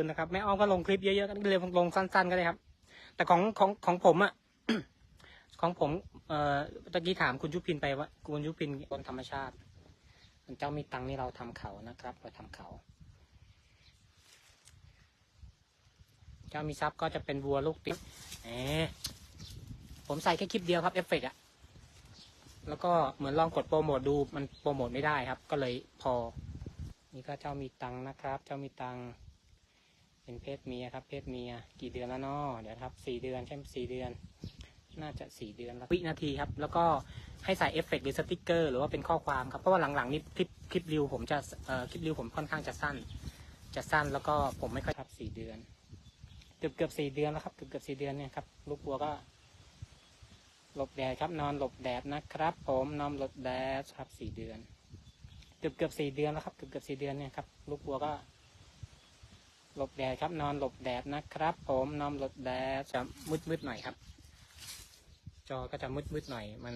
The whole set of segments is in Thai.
คุณนะครับแม่อ้อมก็ลงคลิปเยอะๆก็เลยลงสั้นๆก็ได้ครับ แต่ของของของผมอะของผมเอ่อตะกี้ถามคุณยุพินไปว่า คุณยุพินบนธรรมชาติเจ้ามีตังนี่เราทำเขานะครับ เราทำเขา เจ้ามีทรัพย์ก็จะเป็นวัวลูกติดเออผมใส่แค่คลิปเดียวครับเอฟเฟกต์อะแล้วก็เหมือนลองกดโปรโมทดูมันโปรโมทไม่ได้ครับ ก็เลยพอ นี่ก็เจ้ามีตังนะครับ เจ้ามีตัง เป็นเพศเมียครับ เพศเมีย กี่เดือนแล้วนาะเดี๋ยวครับสี่เดือนใช่ไหมสี่เดือน น่าจะสี่เดือนแล้ววินาทีครับ แล้วก็ให้ใส่เอฟเฟกต์หรือสติกเกอร์หรือว่าเป็นข้อความครับ เพราะว่าหลังๆนี่คลิปคลิปริวผมจะเอ่อคลิปริวผมค่อนข้างจะสั้น จะสั้นแล้วก็ผมไม่ค่อยครับสี่เดือน เกือบเกือบสี่เดือนแล้วครับ เกือบเกือบสี่เดือนเนี่ยครับ ลูกวัวก็หลบแดดครับ นอนหลบแดดนะครับ ผมนอนหลบแดดครับสี่เดือน เกือบเกือบสี่เดือนแล้วครับ เกือบเกือบสี่เดือนเนี่ยครับ ลูกวัวก็ หลบแดดครับ นอนหลบแดดนะครับ ผมนอนหลบแดดจะมืดๆหน่อยครับ จอก็จะมืดมืดๆหน่อย มัน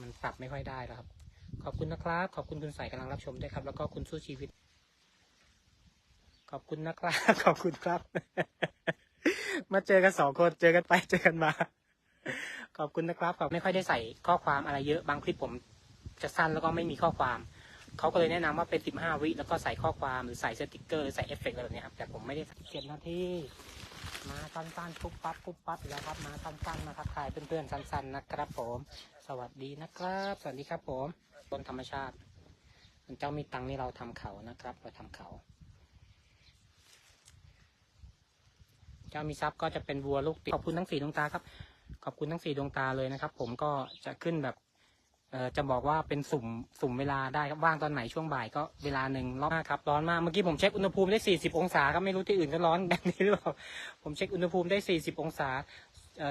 มันปรับไม่ค่อยได้แล้วครับ ขอบคุณนะครับ ขอบคุณคุณใส่กำลังรับชมด้วยครับ แล้วก็คุณสู้ชีวิต ขอบคุณนะครับ ขอบคุณครับ มาเจอกันสองคนเจอกันไปเจอกันมา ขอบคุณนะครับขอบไม่ค่อยได้ใส่ข้อความอะไรเยอะบางคลิปผมจะสั้นแล้วก็ไม่มีข้อความ เขาก็เลยแนะนำว่าเป็น 15 วิแล้วก็ใส่ข้อความหรือใส่สติกเกอร์หรือใส่เอฟเฟกต์อะไรแบบนี้ครับแต่ผมไม่ได้เจ็ดนาทีมาสั้นๆปุ๊บปั๊บปุ๊บปั๊บแล้วครับมาสั้นๆมาทักทายเพื่อนๆสั้นๆนะครับ ผม สวัสดีนะครับ สวัสดีครับผมบนธรรมชาติเจ้ามีตังนี่เราทำเขานะครับ เราทำเขา เจ้ามีทรัพย์ก็จะเป็นวัวลูกติดขอบคุณทั้งสี่ดวงตาครับ ขอบคุณทั้งสี่ดวงตาเลยนะครับ ผมก็จะขึ้นแบบ จะบอกว่าเป็นสุ่มสุ่มเวลาได้ครับว่างตอนไหนช่วงบ่ายก็เวลาหนึ่งร้อนมากครับร้อนมากเมื่อกี้ผมเช็คอุณหภูมิได้ 40 องศาครับไม่รู้ที่อื่นก็ร้อนแบบนี้หรือเปล่าผมเช็คอุณหภูมิได้ 40 องศา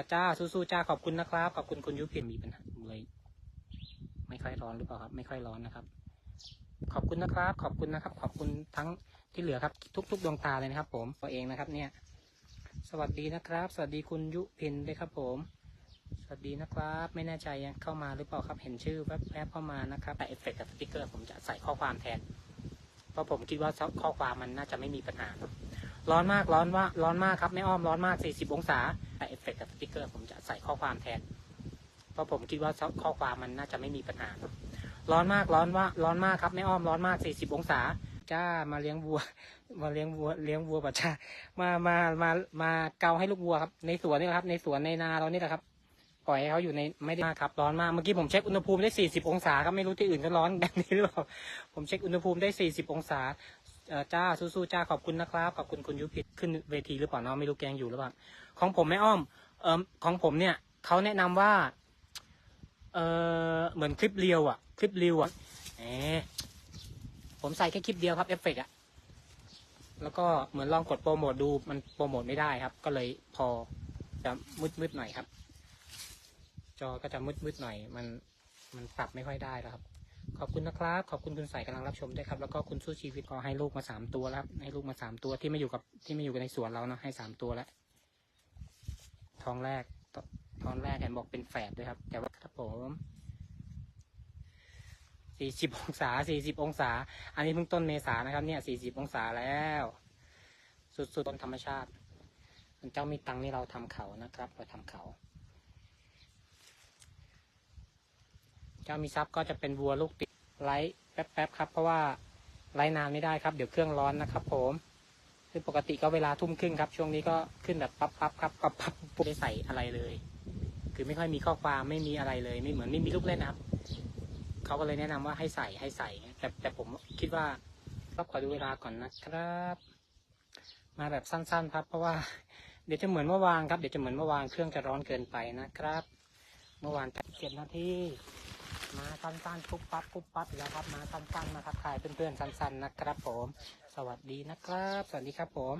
เจ้าสู้ๆจ้าขอบคุณนะครับขอบคุณคุณยุพินมีปัญหาเลยไม่ค่อยร้อนหรือเปล่าครับ ไม่ค่อยร้อนนะครับ ขอบคุณนะครับ ขอบคุณนะครับ ขอบคุณทั้งที่เหลือครับ ทุก ๆ ดวงตาเลยนะครับ ผมตัวเองนะครับ เนี่ย สวัสดีนะครับ สวัสดีคุณยุพินด้วยครับ ผม สวัสดีนะครับ ไม่แน่ใจยังเข้ามาหรือเปล่าครับเห็นชื่อแวบๆเข้ามานะครับแต่เอฟเฟกต์กับสติกเกอร์ผมจะใส่ข้อความแทน เพราะผมคิดว่าข้อความมันน่าจะไม่มีปัญหา ร้อนมากร้อนว่าร้อนมากครับไม่อ้อมร้อนมาก 40 องศาแต่เอฟเฟกต์กับสติกเกอร์ผมจะใส่ข้อความแทน เพราะผมคิดว่าข้อความมันน่าจะไม่มีปัญหา ร้อนมากร้อนว่าร้อนมากครับไม่อ้อมร้อนมาก 40 องศาจ้ามาเลี้ยงวัว มาเลี้ยงวัวเลี้ยงวัวปัจจามามามามาเกาให้ลูกวัวครับ ในสวนนี่แหละครับ ในสวนในนาเรานี่แหละครับ ปล่อยให้เขาอยู่ในไม่ได้มากครับร้อนมากเมื่อกี้ผมเช็คอุณหภูมิได้ 40 องศาครับไม่รู้ที่อื่นก็ร้อนแบบนี้หรือเปล่าผมเช็คอุณหภูมิได้ 40 องศาจ้าสู้ๆจ้าขอบคุณนะครับขอบคุณคุณยุพิษขึ้นเวทีหรือเปล่าเนาะไม่รู้แกงอยู่หรือเปล่าของผมไม่อ้อมเออของผมเนี่ยเขาแนะนำว่าเออเหมือนคลิปเรียวอะ คลิปเรียวอะเออผมใส่แค่คลิปเดียวครับเอฟเฟกต์อะแล้วก็เหมือนลองกดโปรโมทดูมันโปรโมทไม่ได้ครับ ก็เลยพอจะมืดๆหน่อยครับ จอก็จะมืดๆหน่อย มันมันปรับไม่ค่อยได้แล้วครับ ขอบคุณนะครับ ขอบคุณคุณใส่กำลังรับชมด้วยครับ แล้วก็คุณสู้ชีวิตก็ให้ลูกมาสามตัวแล้วครับให้ลูกมาสามตัวที่ไม่อยู่กับที่ไม่อยู่ในสวนเราเนาะให้สามตัวแล้วท้องแรกท้องแรกเห็นบอกเป็นแฝดด้วยครับ แต่ว่าครับผมสี่สิบองศาสี่สิบองศา อันนี้เพิ่งต้นเมษานะครับเนี่ยสี่สิบองศาแล้ว สุดๆต้นธรรมชาติเจ้ามีตังนี่เราทำเขานะครับ เราทำเขา เจ้ามีทรัพย์ก็จะเป็นวัวลูกติดไลท์แป๊บๆครับ เพราะว่าไลท์นานไม่ได้ครับ เดี๋ยวเครื่องร้อนนะครับ ผมคือปกติก็เวลาทุ่มครึ่งครับ ช่วงนี้ก็ขึ้นแบบปั๊บปั๊บครับปั๊บปั๊บไม่ได้ใส่อะไรเลย คือไม่ค่อยมีข้อความไม่มีอะไรเลย ไม่เหมือนไม่มีลูกเล่นนะครับเขาก็เลยแนะนำว่าให้ใส่ให้ใส่แต่แต่ผมคิดว่าก็ขอดูเวลาก่อนนะครับ มาแบบสั้นๆครับ เพราะว่าเดี๋ยวจะเหมือนเมื่อวานครับ เดี๋ยวจะเหมือนเมื่อวานเครื่องจะร้อนเกินไปนะครับ มื่อวานเจ็ดนาทีมาสั้นๆปุ๊บปั๊บปุ๊บปั๊บแล้วครับมาสั้นๆมาทักทายเพื่อนๆสั้นๆนะครับผม สวัสดีนะครับ สวัสดีครับผม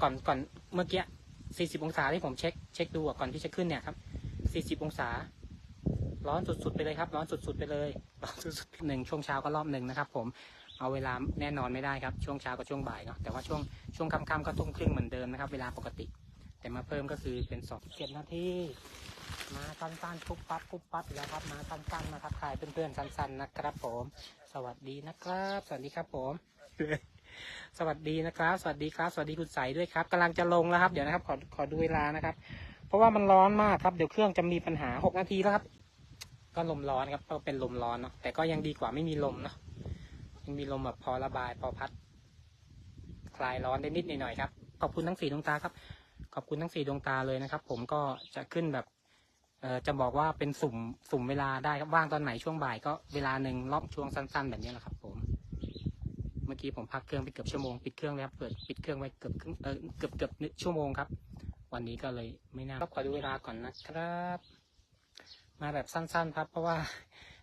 ก่อนก่อนเมื่อกี้ 40 องศาที่ผมเช็คเช็คดูอะก่อนที่จะขึ้นเนี่ยครับ 40 องศา ร้อนสุดๆไปเลยครับ ร้อนสุดๆไปเลยร้อนสุดๆหนึ่งช่วงเช้าก็รอบหนึ่งนะครับ ผมเอาเวลาแน่นอนไม่ได้ครับ ช่วงเช้ากับช่วงบ่ายเนาะแต่ว่าช่วงช่วงค่ำๆก็ทุ่มครึ่งเหมือนเดิมนะครับ เวลาปกติ แต่มาเพิ่มก็คือเป็นสองเจ็ดนาที มาสั้นๆปุ๊บปั๊บปุ๊บปั๊บแล้วครับ มาสั้นๆมาทักทายเพื่อนๆสั้นๆนะครับ ผม สวัสดีนะครับ สวัสดีครับผม สวัสดีนะครับ สวัสดีครับ สวัสดีคุณใสด้วยครับกำลังจะลงแล้วครับ เดี๋ยวนะครับ ขอขอดูเวลานะครับ เพราะว่ามันร้อนมากครับ เดี๋ยวเครื่องจะมีปัญหาหกนาทีแล้วครับ ก็ลมร้อนครับ ก็เป็นลมร้อนเนาะ แต่ก็ยังดีกว่าไม่มีลมเนาะ ยังมีลมแบบพอระบายพอพัด คลายร้อนได้นิดหน่อยครับ ขอบคุณทั้งสี่ดวงตาครับ ขอบคุณทั้งสี่ดวงตาเลยนะครับ ผมก็จะขึ้นแบบ เอ่อจะบอกว่าเป็นสุ่มสุ่มเวลาได้ครับว่างตอนไหนช่วงบ่ายก็เวลาหนึ่งรอบช่วงสั้น ๆ แบบนี้แหละครับ ผม เมื่อกี้ผมพักเครื่องไปเกือบชั่วโมงปิดเครื่องแล้วครับเปิดปิดเครื่องไว้เกือบครึ่งเออเกือบเกือบชั่วโมงครับ วันนี้ก็เลยไม่น่าก็ขอดูเวลาก่อนนะครับ มาแบบสั้น ๆ ครับ เพราะว่า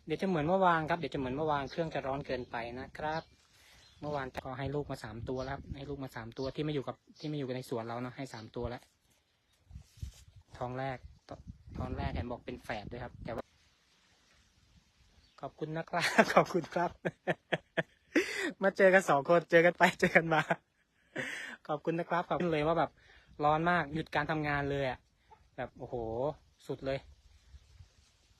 เดี๋ยวจะเหมือนเมื่อวานครับเดี๋ยวจะเหมือนเมื่อวานเครื่องจะร้อนเกินไปนะครับ เมื่อวานก็ให้ลูกมาสามตัวแล้วครับให้ลูกมาสามตัวที่ไม่อยู่กับที่ไม่อยู่ในสวนเราเนาะให้สามตัวแล้วท้องแรก ตองแรกเห็นบอกเป็นแฝดด้วยครับ แต่ว่าขอบคุณนะครับ ขอบคุณครับ มาเจอกันสองคนเจอกันไปเจอกันมา ขอบคุณนะครับขอบคุณเลยว่าแบบร้อนมากหยุดการทำงานเลยอะแบบโอ้โห สุดเลย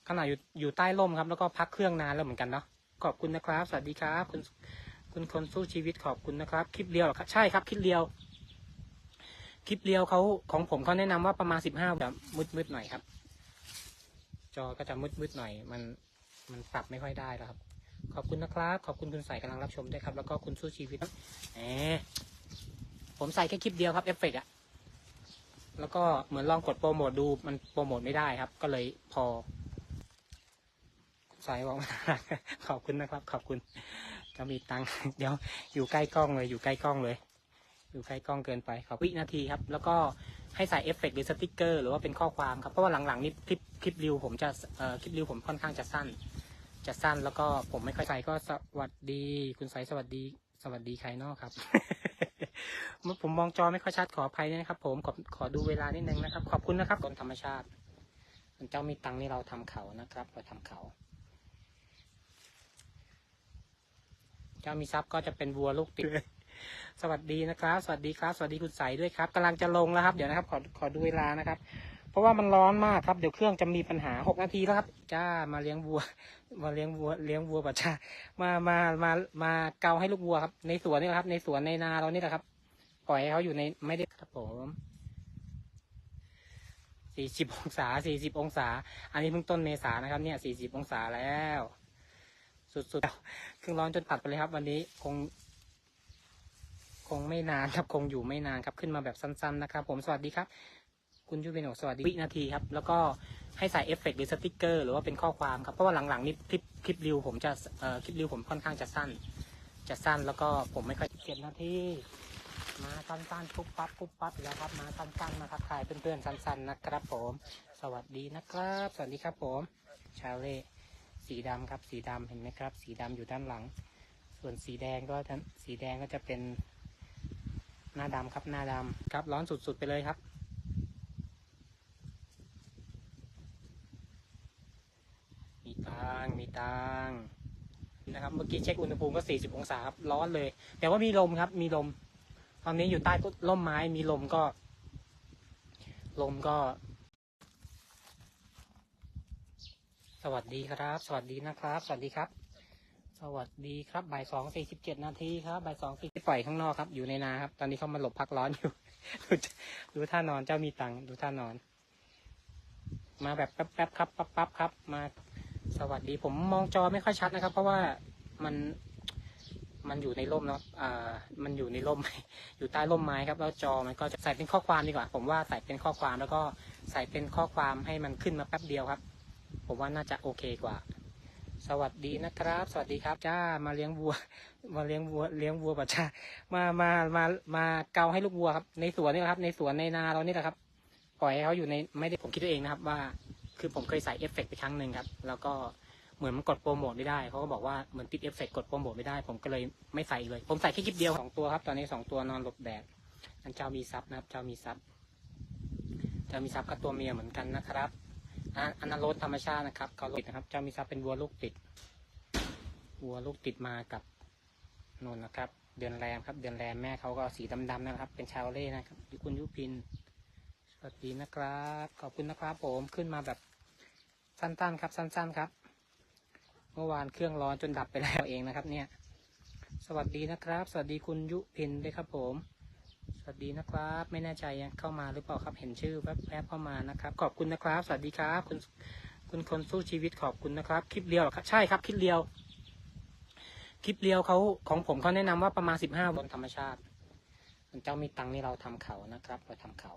ขนาดอยู่อยู่ใต้ร่มครับ แล้วก็พักเครื่องนานแล้วเหมือนกันเนาะขอบคุณนะครับ สวัสดีครับ คุณคุณคนสู้ชีวิตขอบคุณนะครับ คลิปเดียวหรอครับใช่ครับ คลิปเดียว คลิปเดียวเขาของผมเขาแนะนำว่าประมาณสิบห้าแบบมืดๆหน่อยครับ จอก็จะมืดๆหน่อย มันมันปรับไม่ค่อยได้แล้วครับ ขอบคุณนะครับ ขอบคุณคุณใส่กำลังรับชมด้วยครับ แล้วก็คุณสู้ชีวิตแหมผมใส่แค่คลิปเดียวครับเอฟเฟกต์อะแล้วก็เหมือนลองกดโปรโมทดูมันโปรโมทไม่ได้ครับ ก็เลยพอใส่บอกมาขอบคุณนะครับ ขอบคุณ จะมีตังค์เดี๋ยวอยู่ใกล้กล้องเลย อยู่ใกล้กล้องเลย อยู่ใกล้กล้องเกินไปขอวินาทีครับ แล้วก็ให้ใส่เอฟเฟกต์หรือสติกเกอร์ หรือว่าเป็นข้อความครับ เพราะว่าหลังๆ นี้คลิป คลิปรีวผมจะเอ่อคลิปรีวผมค่อนข้างจะสั้น จะสั้นแล้วก็ผมไม่ค่อยใส่ก็สวัสดี คุณใสสวัสดี สวัสดีใครเนอกครับผมมองจอไม่ค่อยชัดขออภัยนะครับ ผมขอขอดูเวลานิดนึงนะครับ ขอบคุณนะครับคนธรรมชาติเจ้ามีตังนี่เราทำเขานะครับเราทำเขาเจ้ามีทรัพย์ก็จะเป็นวัวลูกติดสวัสดีนะครับ สวัสดีครับ สวัสดีคุณใสด้วยครับกำลังจะลงแล้วครับ เดี๋ยวนะครับ ขอขอดูเวลานะครับ เพราะว่ามันร้อนมากครับเดี๋ยวเครื่องจะมีปัญหาหกนาทีแล้วครับ จ้ามาเลี้ยงวัว มาเลี้ยงวัวเลี้ยงวัวประชามามามามาเกาให้ลูกวัวครับ ในสวนนี่แหละครับ ในสวนในนาเรานี่แหละครับ ปล่อยให้เขาอยู่ในไม่ได้ครับผมสี่สิบองศาสี่สิบองศา อันนี้เพิ่งต้นเมษานะครับ เนี่ยสี่สิบองศาแล้ว สุดๆเครื่องร้อนจนตัดไปเลยครับ วันนี้คง คงไม่นานครับ คงอยู่ไม่นานครับขึ้นมาแบบสั้น ๆ นะครับ ผมสวัสดีครับ คุณยูเบนโอกสวัสดีวินาทีครับ แล้วก็ให้ใส่เอฟเฟกต์หรือสติกเกอร์หรือว่าเป็นข้อความครับ เพราะว่าหลังๆนี้คลิปคลิปรีวผมจะคลิปรีวผมค่อนข้างจะสั้น จะสั้นแล้วก็ผมไม่ค่อยเจ็ดนาทีมาสั้นๆปุ๊บปั๊บปุ๊บปั๊บแล้วครับ มาสั้นๆนะครับถ่ายเพื่อนๆสั้นๆนะครับ ผม สวัสดีนะครับ สวัสดีครับผม ชาเล่สีดำครับ สีดำเห็นไหมครับ สีดำอยู่ด้านหลัง ส่วนสีแดงก็จะสีแดงก็จะเป็นหน้าดำครับหน้าดำครับ ร้อนสุดๆไปเลยครับ ตังมีตังนะครับ เมื่อกี้เช็คอุณหภูมิก็ 40 องศาครับร้อนเลย แต่ว่ามีลมครับ มีลม ตอนนี้อยู่ใต้ต้นร่มไม้มีลมก็ ลมก็ สวัสดีครับ สวัสดีนะครับ สวัสดีครับ สวัสดีครับบ่ายสองสี่สิบเจ็ดนาทีครับบ่ายสองสี่ปล่อยข้างนอกครับ อยู่ในนาครับ ตอนนี้เขามาหลบพักร้อนอยู่ ดูท่านอนเจ้ามีตังดูท่านอน มาแบบแป๊บๆครับปั๊บๆครับ มา สวัสดีผมมองจอไม่ค่อยชัดนะครับ เพราะว่ามันมันอยู่ในร่มเนาะอ่ามันอยู่ในร่ม อยู่ใต้ร่มไม้ครับ แล้วจอมันก็จะใส่เป็นข้อความดีกว่า ผมว่าใส่เป็นข้อความแล้วก็ใส่เป็นข้อความให้มันขึ้นมาแป๊บเดียวครับ ผมว่าน่าจะโอเคกว่า สวัสดีนะครับ สวัสดีครับ จ้า มาเลี้ยงวัว มาเลี้ยงวัว เลี้ยงวัวประชามา มา มา มาเกาให้ลูกวัวครับ ในสวนนี่ครับ ในสวนในนาเรานี่แหละครับ ปล่อยให้เขาอยู่ใน ไม่ได้ผมคิดเองนะครับว่า คือผมเคยใส่เอฟเฟกต์ไปครั้งหนึ่งครับ แล้วก็เหมือนมันกดโปรโมทไม่ได้เขาก็บอกว่าเหมือนติดเอฟเฟกต์กดโปรโมทไม่ได้ ผมก็เลยไม่ใส่เลย ผมใส่แค่คลิปเดียวสองตัวครับ ตอนนี้สองตัวนอนหลบแดดอันเจ้ามีซับนะครับ เจ้ามีซับเจ้ามีซับกับตัวเมียเหมือนกันนะครับอันนั้นรถธรรมชาตินะครับเขาติดนะครับ เจ้ามีซับเป็นวัวลูกติด วัวลูกติดมากับนนนะครับ เดือนแรมครับ เดือนแรมแม่เขาก็สีดำๆนะครับ เป็นชาวเล่นะครับยุคุณยุพิน วัสดีนะครับ ขอบคุณนะครับผมขึ้นมาแบบสั้นๆครับ สั้น ๆครับ เมื่อวานเครื่องร้อนจนดับไปแล้วเองนะครับ เนี่ย สวัสดีนะครับ สวัสดีคุณยุพินด้วยครับผม สวัสดีนะครับ ไม่แน่ใจยังเข้ามาหรือเปล่าครับเห็นชื่อแวบๆเข้ามานะครับ ขอบคุณนะครับ สวัสดีครับ คุณคุณคนสู้ชีวิตขอบคุณนะครับ คลิปเรียวหรอครับใช่ครับคลิปเรียว คลิปเรียวเขาของผมเขาแนะนำว่าประมาณสิบห้าบนธรรมชาติเจ้ามีตังนี่เราทำเขานะครับ เราทำเขา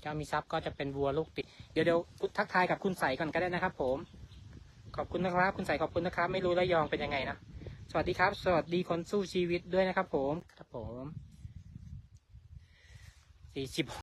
เจ้ามีทรัพย์ก็จะเป็นวัวลูกติด เดี๋ยวเดี๋ยวทักทายกับคุณใสก่อนก็ได้นะครับ ผม ขอบคุณนะครับ คุณใสขอบคุณนะครับ ไม่รู้ระยองเป็นยังไงนะ สวัสดีครับ สวัสดีคนสู้ชีวิตด้วยนะครับ ผม ครับผมสี่สิบ